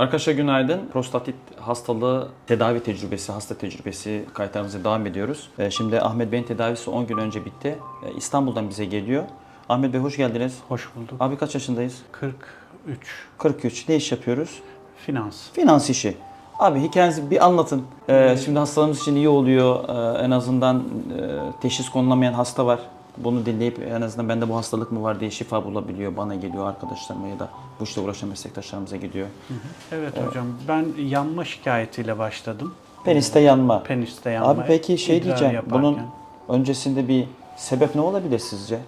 Arkadaşlar günaydın. Prostatit hastalığı tedavi tecrübesi, hasta tecrübesi kayıtlarımıza devam ediyoruz. Ee, Şimdi Ahmet Bey'in tedavisi 10 gün önce bitti. Ee, İstanbul'dan bize geliyor. Ahmet Bey hoş geldiniz. Hoş bulduk. Abi kaç yaşındayız? 43 43. Ne iş yapıyoruz? finans. Finans işi. Abi hikayenizi bir anlatın. Ee, şimdi hastalarımız için iyi oluyor. Ee, en azından e, teşhis konulamayan hasta var. Bunu dinleyip en azından bende bu hastalık mı var diye şifa bulabiliyor. Bana geliyor arkadaşlarıma ya da bu işte uğraşan meslektaşlarımıza gidiyor. Evet hocam ben yanma şikayetiyle başladım. Peniste yanma. Peniste yanma. Abi peki şey idrar diyeceğim. yaparken. Bunun öncesinde bir sebep ne olabilir sizce?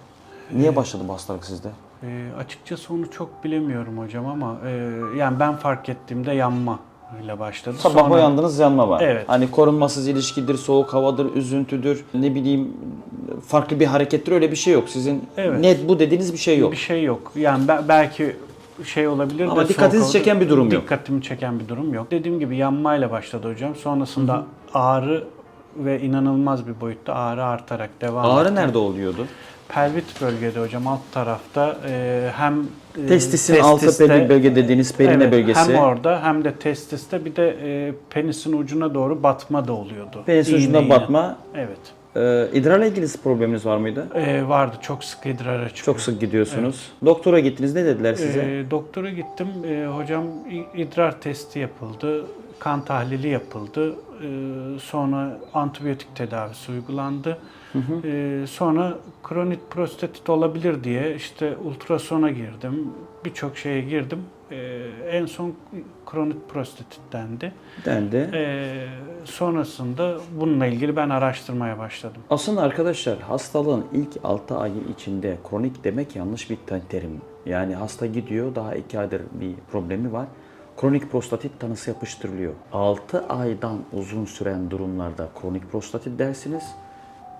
Niye başladı bu hastalık sizde? Ee, açıkçası onu çok bilemiyorum hocam ama e, yani ben fark ettiğimde yanma ile başladı. Sabah Sonra- uyandınız yanma var. Evet. Hani korunmasız ilişkidir, soğuk havadır, üzüntüdür, ne bileyim farklı bir harekettir öyle bir şey yok. Sizin Evet. net bu dediğiniz bir şey yok. Bir şey yok. Yani be- belki şey olabilir Ama de dikkatinizi soğuk çeken bir durum yok. Dikkatimi çeken bir durum yok. Dediğim gibi yanmayla başladı hocam. Sonrasında ağrı ve inanılmaz bir boyutta ağrı artarak devam Ağrı etti. nerede oluyordu? Pelvit bölgede hocam alt tarafta e, hem e, Testisin altı testiste- pelvik bölge dediğiniz perine evet, bölgesi. Hem orada hem de testiste bir de e, penisin ucuna doğru batma da oluyordu. Penis İğne ucunda iğne. batma. Evet. Ee, idrarla ilgili probleminiz var mıydı? E, vardı çok sık idrara çıkıyor. Çok sık gidiyorsunuz. Doktora gittiniz ne dediler size? E, doktora gittim. E, hocam idrar testi yapıldı. Kan tahlili yapıldı. E, sonra antibiyotik tedavisi uygulandı. E, sonra kronik prostatit olabilir diye işte ultrasona girdim. Birçok şeye girdim. E, en son kronik prostatit dendi. Dendi. E, sonrasında bununla ilgili ben araştırmaya başladım. Aslında arkadaşlar hastalığın ilk 6 ayı içinde kronik demek yanlış bir te- terim. Yani hasta gidiyor daha 2 aydır bir problemi var. Kronik prostatit tanısı yapıştırılıyor. 6 aydan uzun süren durumlarda kronik prostatit dersiniz.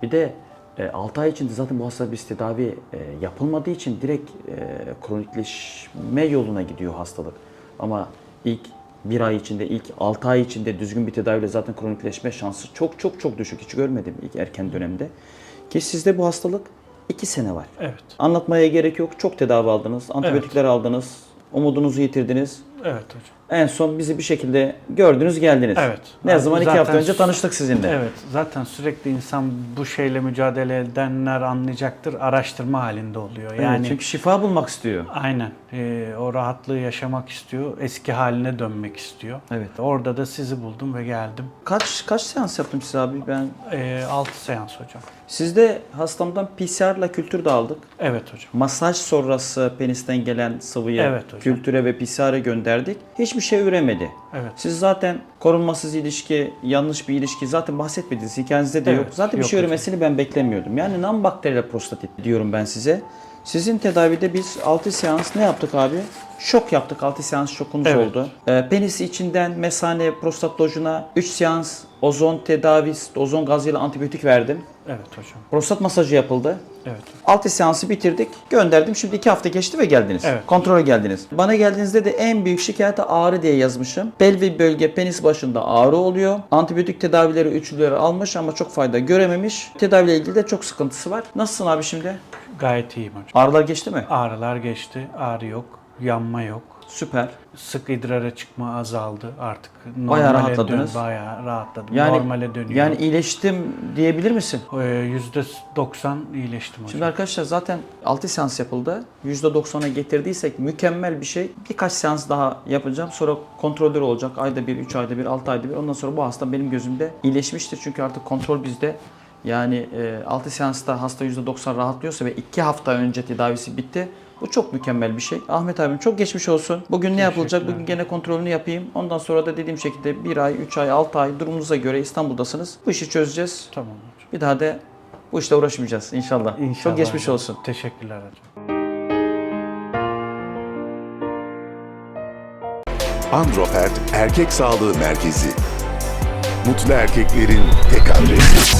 Bir de 6 ay içinde zaten biz tedavi e, yapılmadığı için direkt e, kronikleşme yoluna gidiyor hastalık. Ama ilk bir ay içinde, ilk 6 ay içinde düzgün bir tedaviyle zaten kronikleşme şansı çok çok çok düşük. Hiç görmedim ilk erken dönemde. Ki sizde bu hastalık 2 sene var. Evet. Anlatmaya gerek yok. Çok tedavi aldınız, antibiyotikler aldınız, umudunuzu yitirdiniz. Evet hocam. En son bizi bir şekilde gördünüz geldiniz. Evet. Ne zaman iki hafta önce tanıştık sizinle. Evet, zaten sürekli insan bu şeyle mücadele edenler anlayacaktır, araştırma halinde oluyor. Evet, Yani çünkü şifa bulmak istiyor. aynen e, o rahatlığı yaşamak istiyor, eski haline dönmek istiyor. Evet. Orada da sizi buldum ve geldim. Kaç kaç seans yaptım size abi? Ben E, 6 seans hocam. sizde hastamdan PCR'la kültür de aldık. Evet hocam. Masaj sonrası penisten gelen sıvıyı Evet hocam. kültüre ve PCR'e gönderdik. Hiçbir şey üremedi. Evet. Siz zaten korunmasız ilişki, yanlış bir ilişki zaten bahsetmediniz. Hikayenizde de Evet, yok. Zaten bir yok şey hocam. üremesini ben beklemiyordum. Yani non bakteriyel prostatit diyorum ben size. Sizin tedavide biz 6 seans ne yaptık abi? Şok yaptık. 6 seans şokunuz Evet. oldu. Ee, penis içinden mesane prostat dojuna 3 seans ozon tedavisi, ozon gazıyla antibiyotik verdim. Evet hocam. Prostat masajı yapıldı. Evet. 6 seansı bitirdik. Gönderdim. Şimdi 2 hafta geçti ve geldiniz. Evet. Kontrole geldiniz. Bana geldiğinizde de en büyük şikayeti ağrı diye yazmışım. Pelvi bölge penis başında ağrı oluyor. Antibiyotik tedavileri üçlüleri almış ama çok fayda görememiş. Tedaviyle ilgili de çok sıkıntısı var. Nasılsın abi şimdi? Gayet iyiyim hocam. Ağrılar geçti mi? Ağrılar geçti, ağrı yok, yanma yok. Süper. Sık idrara çıkma azaldı artık. Bayağı Normale rahatladınız. Dön, bayağı rahatladım. Yani Normale dönüyor. yani iyileştim diyebilir misin? Ee, %90 iyileştim hocam. Şimdi arkadaşlar zaten 6 seans yapıldı. %90'a getirdiysek mükemmel bir şey. Birkaç seans daha yapacağım. Sonra kontrolleri olacak. Ayda bir, 3 ayda bir, 6 ayda bir. Ondan sonra bu hasta benim gözümde iyileşmiştir. Çünkü artık kontrol bizde. Yani e, 6 seansta hasta %90 rahatlıyorsa ve 2 hafta önce tedavisi bitti. Bu çok mükemmel bir şey. Ahmet abim çok geçmiş olsun. Bugün ne yapılacak? Bugün gene kontrolünü yapayım. Ondan sonra da dediğim şekilde 1 ay, 3 ay, 6 ay durumunuza göre İstanbul'dasınız. Bu işi çözeceğiz. Tamam. Bir daha da bu işle uğraşmayacağız inşallah. İnşallah. Çok geçmiş hocam. olsun. Teşekkürler hocam. Androfert Erkek Sağlığı Merkezi. Mutlu erkeklerin tek adresi.